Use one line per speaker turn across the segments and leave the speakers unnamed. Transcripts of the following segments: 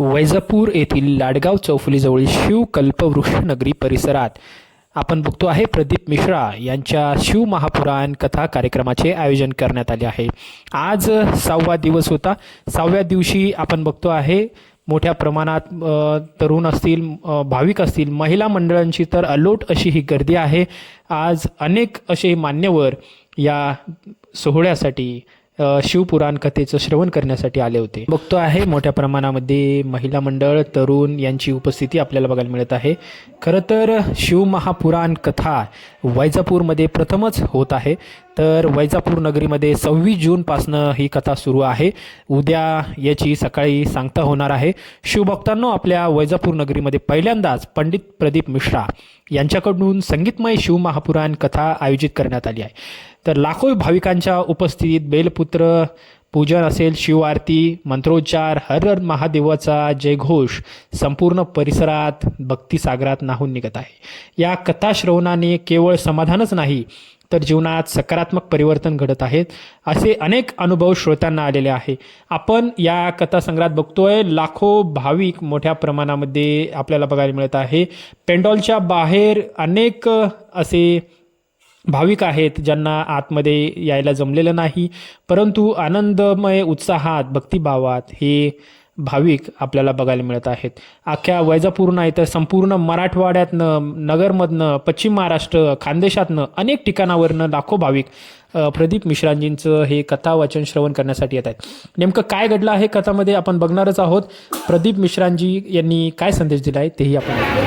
वैजापूर येथील लाडगाव चौफुलीजवळील शिव कल्पवृक्ष नगरी परिसरात आपण बघतो आहे प्रदीप मिश्रा यांच्या शिव महापुराण कथा कार्यक्रमाचे आयोजन करण्यात आले आहे. आज सहावा दिवस होता. सहाव्या दिवशी आपण बघतो आहे मोठ्या प्रमाणात तरुण असतील भाविक असतील महिला मंडळांची तर अलोट अशी ही गर्दी आहे. आज अनेक असे मान्यवर या सोहळ्यासाठी शिवपुराण कथेचं श्रवण करण्यासाठी आले होते. बघतो आहे मोठ्या प्रमाणामध्ये महिला मंडळ तरुण यांची उपस्थिती आपल्याला बघायला मिळत आहे. खरं तर शिवमहापुराण कथा वैजापूरमध्ये प्रथमच होत आहे. तर वैजापूर नगरीमध्ये सव्वीस जूनपासनं ही कथा सुरू आहे. उद्या याची सकाळी सांगता होणार आहे. शिवभक्तांनो आपल्या वैजापूर नगरीमध्ये पहिल्यांदाच पंडित प्रदीप मिश्रा यांच्याकडून संगीतमय शिवमहापुराण कथा आयोजित करण्यात आली आहे. तर लाखो भाविकांच्या उपस्थितीत बेलपुत्र पूजन असेल शिवआरती मंत्रोच्चार हर हर महादेवाचा जयघोष संपूर्ण परिसरात भक्तिसागरात नाहून निघत आहे. या कथाश्रवणाने केवळ समाधानच नाही तर जीवनात सकारात्मक परिवर्तन घडत आहेत असे अनेक अनुभव श्रोत्यांना आलेले आहे. आपण या कथासंग्रहात बघतोय लाखो भाविक मोठ्या प्रमाणामध्ये आपल्याला बघायला मिळत आहे. पेंडॉलच्या बाहेर अनेक असे भाविक आहेत ज्यांना आतमध्ये यायला जमलेलं नाही परंतु आनंदमय उत्साहात भक्तिभावात हे भाविक आपल्याला बघायला मिळत आहेत. अख्ख्या वैजापूर नाही तर संपूर्ण मराठवाड्यातनं नगरमधनं पश्चिम महाराष्ट्र खानदेशातनं अनेक ठिकाणावरनं लाखो भाविक प्रदीप मिश्रांजींचं हे कथा वाचन श्रवण करण्यासाठी येत आहेत. नेमकं काय घडलं आहे? कथामध्ये आपण बघणारच आहोत. प्रदीप मिश्रांजी यांनी काय संदेश दिला आहे तेही आपण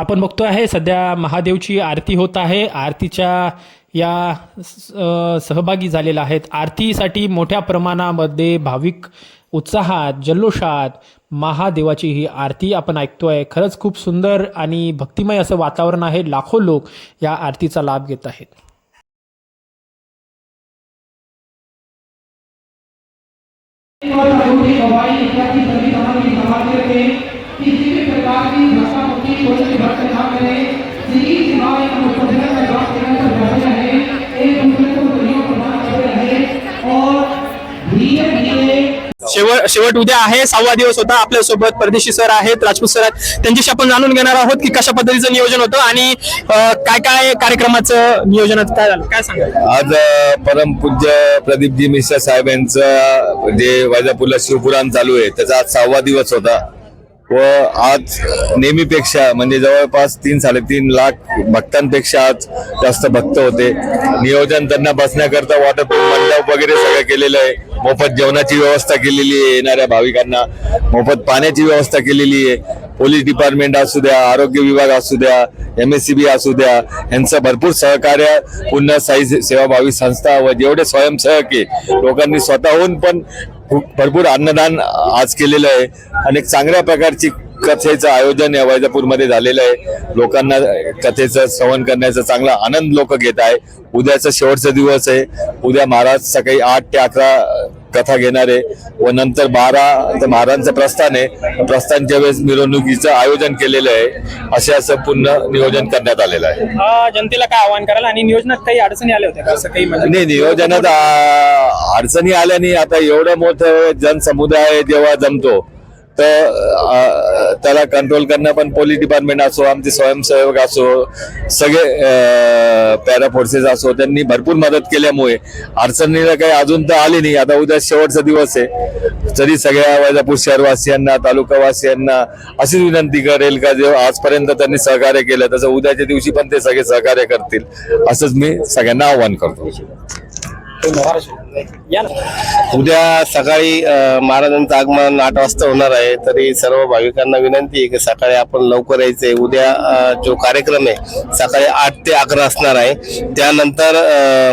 आपण बघतो आहे सध्या महादेवची आरती होत आहे. आरतीच्या या सहभागी झालेल्या आहेत. आरतीसाठी मोठ्या प्रमाणामध्ये भाविक उत्साहात जल्लोषात महादेवाची ही आरती आपण ऐकतोय. खरंच खूप सुंदर आणि भक्तिमय असं वातावरण आहे. लाखो लोक या आरतीचा लाभ घेत आहेत.
किसी भी प्रकार की भाषा एक प्रदान करते और धीरे धीरे
शेवट शेवट उद्या आहे. सहावा दिवस होता. आपल्यासोबत परदेशी सर आहेत राजपूत सर आहेत. त्यांच्याशी आपण जाणून घेणार आहोत की कशा पद्धतीचं नियोजन होतं आणि काय काय कार्यक्रमाचं नियोजन काय झालं? काय सांगायचं
आज परमपूज्य प्रदीपजी मिश्रा साहेब यांचं जे वैजापूरला शिवपुराण चालू आहे त्याचा आज सहावा दिवस होता. व आज नेहमीपेक्षा म्हणजे जवळपास तीन साडेतीन लाख भक्तांपेक्षा आज जास्त भक्त होते. नियोजन त्यांना बसण्याकरता वॉटरप्रूफ मंडप वगैरे सगळं केलेलं आहे. मोफत जेवणाची व्यवस्था केलेली आहे येणाऱ्या भाविकांना. मोफत पाण्याची व्यवस्था केलेली आहे. पोलीस डिपार्टमेंट असू द्या आरोग्य विभाग असू द्या एम एस सी बी असू द्या यांचं भरपूर सहकार्य पुन्हा साई सेवाभावी संस्था व जेवढे स्वयंसेवक आहे लोकांनी स्वतःहून पण खूप भरपूर अन्नदान आज केलेलं आहे. अनेक चांगल्या प्रकारची कथेचं आयोजन या वैजापूरमध्ये झालेलं आहे. लोकांना कथेचं श्रवण करण्याचा चांगला आनंद लोक घेत आहे. उद्याचा शेवटचा दिवस आहे. उद्या महाराज सकाळी आठ ते अकरा कथा घेणार व नंतर बारा महाराजांचं प्रस्थान आहे. प्रस्थानच्या वेळेस मिरवणुकीचं आयोजन केलेलं आहे असे असं पूर्ण नियोजन करण्यात आलेलं आहे.
जनतेला काय आवाहन कराल? आणि नियोजनात काही अडचणी आल्या होत्या असं काही म्हणजे
नाही नियोजनात अडचणी आल्या नाही. आता एवढं मोठं जनसमुदाय जेव्हा जमतो तर त्याला कंट्रोल करणं पण पोलीस डिपार्टमेंट असो आमचे स्वयंसेवक असो सगळे पॅरा फोर्सेस असो त्यांनी भरपूर मदत केल्यामुळे अडचणीला काही अजून तर आली नाही. आता उद्या शेवटचा दिवस आहे. तरी सगळ्या वैजापूर शहरवासियांना तालुकावासियांना अशीच विनंती करेल का जे आजपर्यंत त्यांनी सहकार्य केलं तसं उद्याच्या दिवशी पण ते सगळे सहकार्य करतील. असंच मी सगळ्यांना आव्हान करतो.
उद्या सकाळी महाराजांचं आगमन आठ वाजता होणार आहे. तरी सर्व भाविकांना विनंती आहे की सकाळी आपण लवकर यायचंय. उद्या जो कार्यक्रम आहे सकाळी आठ ते अकरा असणार आहे. त्यानंतर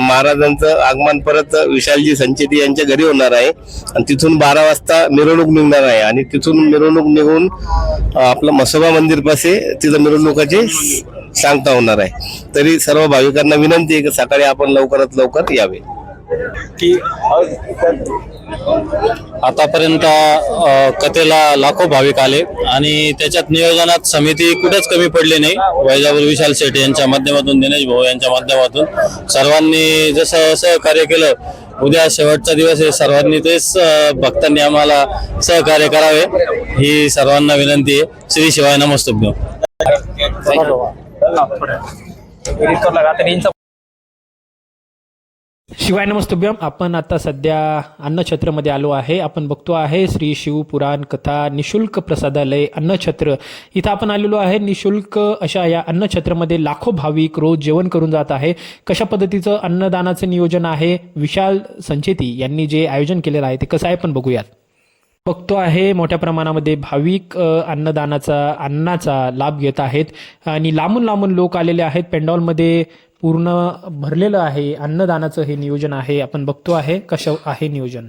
महाराजांचं आगमन परत विशालजी संचेती यांच्या घरी होणार आहे. आणि तिथून बारा वाजता मिरवणूक निघणार आहे. आणि तिथून मिरवणूक निघून आपलं मसोबा मंदिर पासे तिथं मिरवणुकाची सांगता होणार आहे. तरी सर्व भाविकांना विनंती आहे की सकाळी आपण लवकरात लवकर यावे.
की
आतापर्यंत कथेला लाखो भाविक आले आणि त्याच्यात नियोजनात समिती कुठेच कमी पडली नाही. वैजापूर विशाल शेट्टी यांच्या माध्यमातून दिनेश भाऊ यांच्या माध्यमातून सर्वांनी जसं सहकार्य केलं उद्या शेवटचा दिवस आहे. सर्वांनी तेच भक्तांनी आम्हाला सहकार्य करावे ही सर्वांना विनंती आहे. श्री शिवाय नमस्तुभ्यम
शिवाय नमस्तुभ्यम. आपण आता सध्या अन्नछत्रमध्ये आलो आहे. आपण बघतो आहे श्री शिवपुराण कथा निशुल्क प्रसादालय अन्नछत्र. इथं आपण आलेलो आहे. निशुल्क अशा या अन्नछत्रमध्ये लाखो भाविक रोज जेवण करून जात आहे. कशा पद्धतीचं अन्नदानाचं नियोजन आहे? विशाल संचेती यांनी जे आयोजन केलेलं आहे ते कसं आहे पण बघूयात. बघतो आहे मोठ्या प्रमाणामध्ये भाविक अन्नदानाचा अन्नाचा लाभ घेत आहेत. आणि लांबून लांबून लोक आलेले आहेत. पेंडॉलमध्ये पूर्ण भरलेलं आहे. अन्नदानाचं हे नियोजन आहे. आपण बघतो आहे कशा आहे नियोजन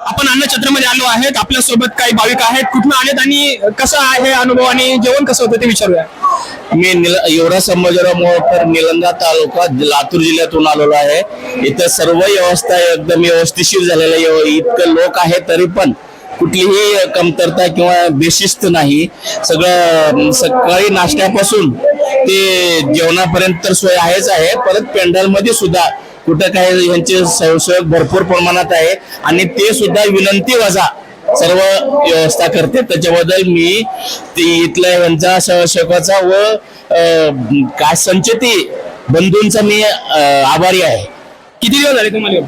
आपण अन्नछत्रमध्ये आलो आहेत आपल्यासोबत काही भाविक आहेत कुठून आलेत आणि कसा आहे अनुभव आणि जेवण कसं होतं ते विचारूया.
मी निल युवराज संभाजीराव मोहोळकर निलंगा तालुका लातूर जिल्ह्यातून आलेलो आहे. इथं सर्व व्यवस्था एकदम व्यवस्थिशीर झालेलं आहे. इतकं लोक आहे तरी पण कुठलीही कमतरता किंवा बेशिस्त नाही. सगळं सकाळी नाश्त्यापासून ते जेवणापर्यंत तर सोय आहेच आहे. परत पेंडलमध्ये सुद्धा कुठं काही यांचे सोय भरपूर प्रमाणात आहे. आणि ते सुद्धा विनंती वजा सर्व व्यवस्था करते. त्याच्याबद्दल मी ते इथल्या यांचा सहशकाचा व काय संचती बंधूंचा मी आभारी आहे.
किती दिवस झाले तुम्हाला?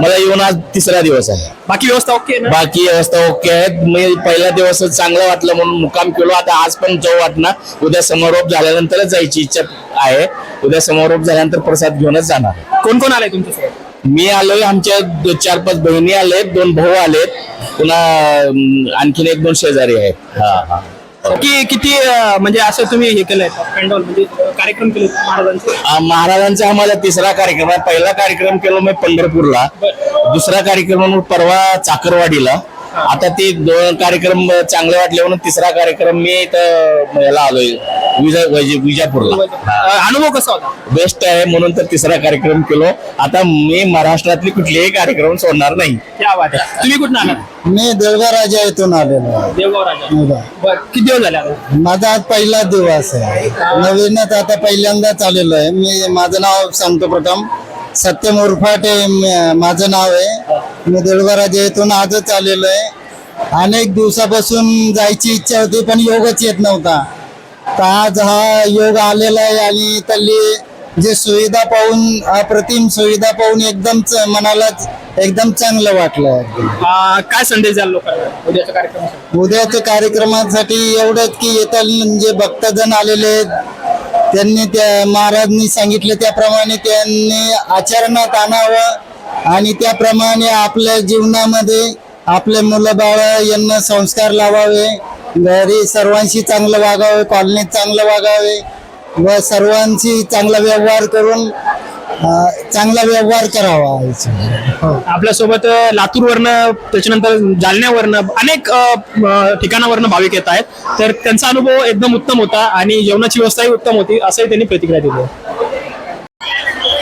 मला येऊन आज तिसरा दिवस आहे.
बाकी व्यवस्था ओके ना?
बाकी व्यवस्था ओके आहेत मी पहिला दिवस चांगला वाटलं म्हणून मुक्काम केलो. आता आज पण जाऊ वाटणार. उद्या समारोप झाल्यानंतरच जायची इच्छा आहे. उद्या समारोप झाल्यानंतर प्रसाद घेऊनच जाणार.
कोण कोण आलाय तुमच्यासोबत?
मी आलोय आमच्या चार पाच बहिणी आलेत दोन भाऊ आलेत. पुन्हा आणखीन एक दोन शेजारी आहेत. हा हा.
की किती अं, म्हणजे असं तुम्ही हे केलंय म्हणजे कार्यक्रम केले महाराजांचे?
आ, महाराजांचा आम्हाला तिसरा कार्यक्रम आहे पहिला कार्यक्रम केला मी पंढरपूरला. दुसरा कार्यक्रम परवा चाकरवाडीला. आता ते दोन कार्यक्रम चांगले वाटले म्हणून तिसरा कार्यक्रम मी इथं याला आलोय. विजा- वैज- विजापूरला.
अनुभव कसा होता?
बेस्ट आहे म्हणून तर तिसरा कार्यक्रम केलो. आता मी महाराष्ट्रातले कुठलेही कार्यक्रम सोडणार नाही.
क्या बात आहे. तुम्ही कुठून आलात?
मी देवघराजा इथून आलेलो आहे.
देवगाव राजा.
बरं
किती दिवस झाले आता?
माझा आज पहिला दिवस आहे. नवीनच आता पहिल्यांदाच आलेलो आहे. मी माझं नाव सांगतो प्रथम. सत्यम उर्फाटे म- माझं नाव आहे. मी देवघराजा इथून आजच आलेलो आहे. अनेक दिवसापासून जायची इच्छा होती पण योगच येत नव्हता. तर आज हा योग आलेला आहे आणि इथली जे सुविधा पाहून अप्रतिम सुविधा पाहून एकदम मनालाच एकदम चांगलं वाटलं.
काय संदेश द्याल लोकांना उद्याच्या कार्यक्रमासाठी?
उद्याच्या कार्यक्रमासाठी एवढंच की इथं जे भक्तजण आलेले आहेत. त्यांनी त्या महाराजांनी सांगितले त्याप्रमाणे त्यांनी आचरणात आणावं आणि त्याप्रमाणे आपल्या जीवनामध्ये आपले मुलं बाळ यांना संस्कार लावावे. घरी सर्वांशी चांगलं वागावे कॉलनीत चांगलं वागावे व सर्वांशी चांगला व्यवहार करून चांगला व्यवहार करावा हो.
आपल्यासोबत लातूर वरनं त्याच्यानंतर जालन्यावरनं अनेक ठिकाणावरनं भाविक येत आहेत. तर त्यांचा अनुभव एकदम उत्तम होता आणि जेवणाची व्यवस्थाही उत्तम होती असंही त्यांनी प्रतिक्रिया दिली.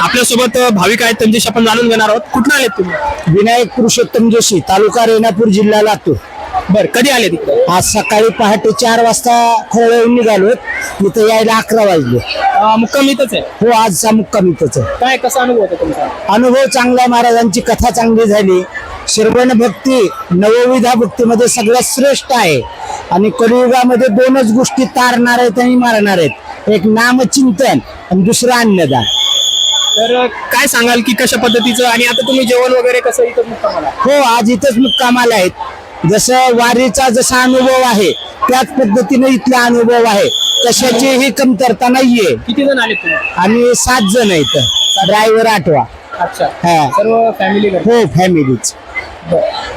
आपल्यासोबत भाविक आहेत त्यांच्याशी आपण जाणून घेणार आहोत. कुठून आलेत तुम्ही?
विनायक पुरुषोत्तम जोशी तालुका रेणापूर जिल्हा लातूर.
बरं कधी आले तिकडे
आज सकाळी पहाटे चार वाजता खोळवून निघालो इथं यायला अकरा वाजले.
मुक्काम इथंच आहे?
हो आजचा मुक्काम इथंच आहे.
काय कसा अनुभव होता तुमचा?
अनुभव चांगला महाराजांची कथा चांगली झाली.
श्रवण भक्ती नवविधा भक्तीमध्ये सगळ्यात श्रेष्ठ आहे. आणि कलियुगामध्ये दोनच गोष्टी तारणार आहेत आणि मारणार आहेत. एक नामचिंतन आणि दुसरं अन्नदान.
तर काय सांगाल की कशा पद्धतीचं? आणि आता तुम्ही जेवण वगैरे कसं इथं मुक्कामाला?
हो आज इथंच मुक्कामाला आहेत. जसं वारीचा जसा अनुभव आहे त्याच पद्धतीने इथला अनुभव आहे. कशाचीही कमतरता नाहीये.
किती जण आले तुम्ही?
आम्ही सात जण आहेत ड्रायव्हर आठवा.
अच्छा.
हा.
सर्व फॅमिली
हो फॅमिलीच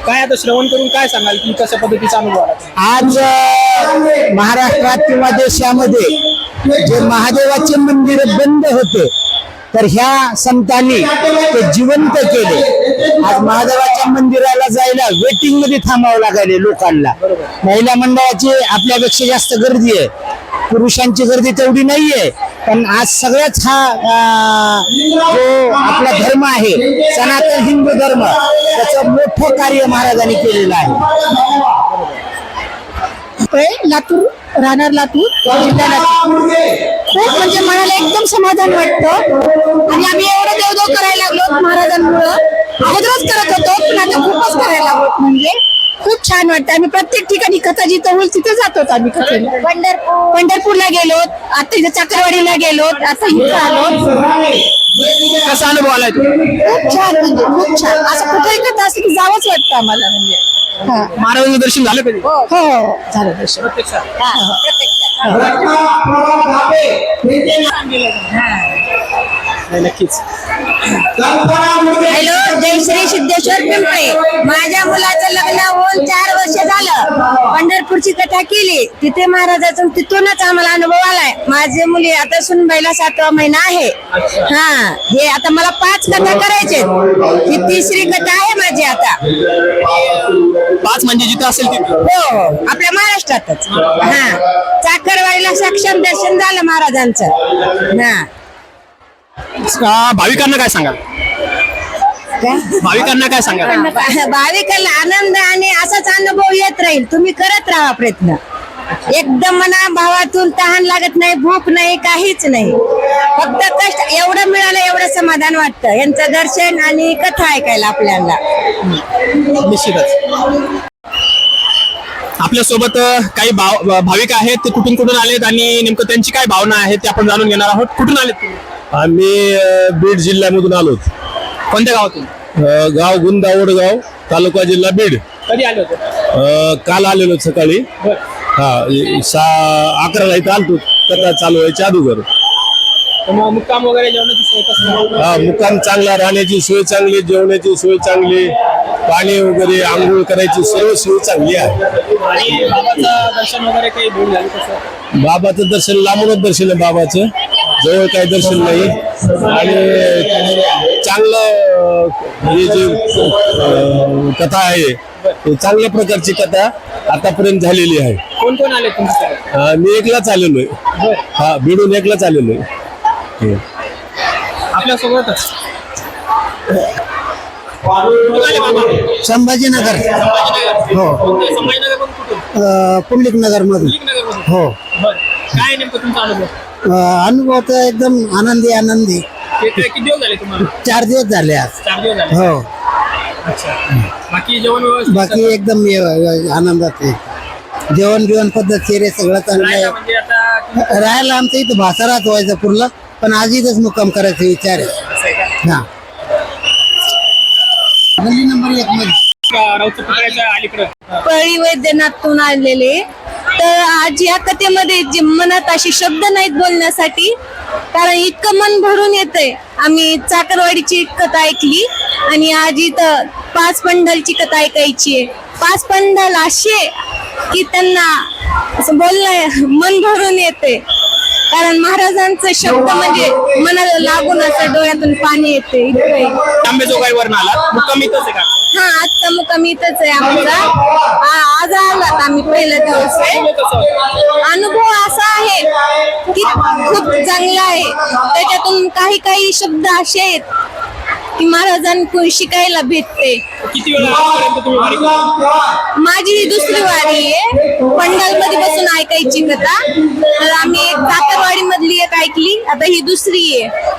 काय आता श्रवण करून काय सांगाल की कशा पद्धतीचा अनुभव आला?
आज अ, महाराष्ट्रात किंवा देशामध्ये जे महादेवाचे मंदिर बंद होते तर ह्या संतांनी ते जिवंत केले. आज महादेवाच्या मंदिराला जायला वेटिंगमध्ये थांबावं लागायले लोकांना. महिला मंडळाची आपल्यापेक्षा जास्त गर्दी आहे. पुरुषांची गर्दी तेवढी नाहीये. पण आज सगळ्याच हा जो आपला धर्म आहे सनातन हिंदू धर्म त्याचं मोठं कार्य महाराजांनी केलेलं आहे.
लातूर? राहणार लातूर जिल्हा लातूर. खूप म्हणजे मनाला एकदम समाधान वाटतं. आणि आम्ही एवढं देवदेव करायला लागलो महाराजांमुळं. अगोदरच करत होतो पण आता खूपच करायला लागलो म्हणजे. खूप छान वाटतं. आम्ही प्रत्येक ठिकाणी कथा जिथं होईल तिथे जात होतो आम्ही कथेला पंढरपूर पंढरपूरला गेलो आता इथं चाकरवाडीला गेलो आता इथं आलो.
कसा अनुभव आलाय तुम्हाला
खूप छान म्हणजे खूप छान. असं कुठेही कथा असं की जावंच वाटतं आम्हाला म्हणजे. हा.
महाराजांचं दर्शन झालं कधी?
हो. हो झालं दर्शन.
प्रत्यक्षात.
हा, हो. प्रत्यक्षात.
धाबे यांचे
नाही, नक्कीच.
हॅलो जय श्री सिद्धेश्वर पिंपळे. माझ्या मुलाचं लग्न होऊन चार वर्ष झालं. पंढरपूरची कथा केली. तिथे महाराजाचं तिथूनच आम्हाला अनुभव आलाय. माझे मुली आता सुनबाईला सातवा महिना आहे. हा हे आता मला पाच कथा करायचे ही तिसरी कथा आहे माझी आता.
पाच म्हणजे जिथं असेल तिथं.
हो आपल्या महाराष्ट्रातच. हा चाकरवाडीला सक्षम दर्शन झालं महाराजांचं. हा.
भाविकांना काय सांगाल? भाविकांना काय सांगाल?
भा- भाविकाला आनंद आणि असाच अनुभव येत राहील. तुम्ही करत राहा प्रयत्न. एकदम मना भावातून तहान लागत नाही भूक नाही काहीच नाही. फक्त कष्ट एवढं मिळालं एवढं समाधान वाटतं. यांचं दर्शन आणि कथा ऐकायला आपल्याला.
निश्चितच. आपल्यासोबत काही भाव भाविक आहेत ते कुठून कुठून आलेत आणि नेमकं त्यांची काय भावना आहे ते आपण जाणून घेणार आहोत. कुठून आलेत तुम्ही?
आम्ही अ, बीड जिल्ह्यामधून आलो
कोणत्या गावातून?
गाव गुंदावडगाव तालुका जिल्हा बीड.
कधी आले होते?
अ, काल आलेलो सकाळी.
बरं.
हा सा अकराला इथं आलतो. कथा चालू व्हायच्या अगोदर.
मग मुक्काम वगैरे जेवणाची सोय कसं आहे?
हा मुक्काम चांगला राहण्याची सोय चांगली जेवणाची सोय चांगली पाणी वगैरे आंघोळ करायची सर्व सोय चांगली आहे.
आणि बाबाचं दर्शन वगैरे काही भेट झाली कसं?
बाबाचं दर्शन लांबूनच दर्शन आहे बाबाचं. जवळ काही दर्शन नाही. आणि चांगलं हे जे कथा आहे ते चांगल्या प्रकारची कथा आतापर्यंत झालेली आहे.
कोण कोण आले तुमच्याकडे
मी एकलाच आलेलो आहे. हा बिडून एकलाच आलेलो आहे.
आपल्या सोबतच कुठून आले बाबा
संभाजीनगर हो
कुठून?
पुंडलिक नगर मधून
नगरमधून
हो
काय नेमकं तुमचा अनुभव?
अनुभव तर एकदम आनंदी आनंदी.
ते किती दिवस झाले तुम्हाला?
चार दिवस झाले आज.
चार दिवस झाले.
हो.
अच्छा. बाकी जेवण व्यवस्थित
बाकी एकदम व्य- आनंदात आहे. जेवण बिवण पद्धतशीर आहे सगळं चांगलं
राहायला
आहे.
म्हणजे आता
राहायला आमचं इथं भासारात व्हायचं पुरलं पण आज इथंच मुक्काम करायचा विचार आहे.
असं आहे का?
हा. गल्ली नंबर एक मध्ये.
का राऊत पुतळ्याच्या अलीकडं.
पळी वैद्यनाथून आलेले आज या कथेमध्ये जे मनात असे शब्द नाहीत बोलण्यासाठी कारण इतकं मन भरून येतंय. आम्ही चाकरवाडीची कथा ऐकली आणि आज इथं पाच पंढलची कथा ऐकायची आहे. पाच पंढल असे की त्यांना असं बोलणं मन भरून येते कारण महाराजांचं शब्द म्हणजे मनाला लागून असं डोळ्यातून पाणी येते इतकं आहे.
आंबेजोगाईवर आला मुक्काम इथंच आहे का?
हा आजचा मुक्काम इथंच आहे आमचा. आ- आज आलात आम्ही पहिला दिवस आहे? अनुभव असा आहे की खूप चांगला आहे. त्याच्यातून काही काही शब्द असे आहेत की महाराजांकडून शिकायला भेटते.
किती वेळ तुम्ही वारी?
माझी ही दुसरी वारी आहे. पंडाल मध्ये बसून ऐकायची कथा. तर आम्ही एक चाकरवाडी मधली एक ऐकली
ऐकली. आता ही दुसरी आहे.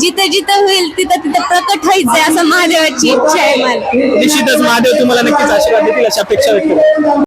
जिथे जिथे होईल तिथं तिथं प्रकट व्हायचंय असं महादेवाची इच्छा आहे मला.
निश्चितच महादेव तुम्हाला नक्कीच आशीर्वाद देतील अशा अपेक्षा व्यक्त करतो.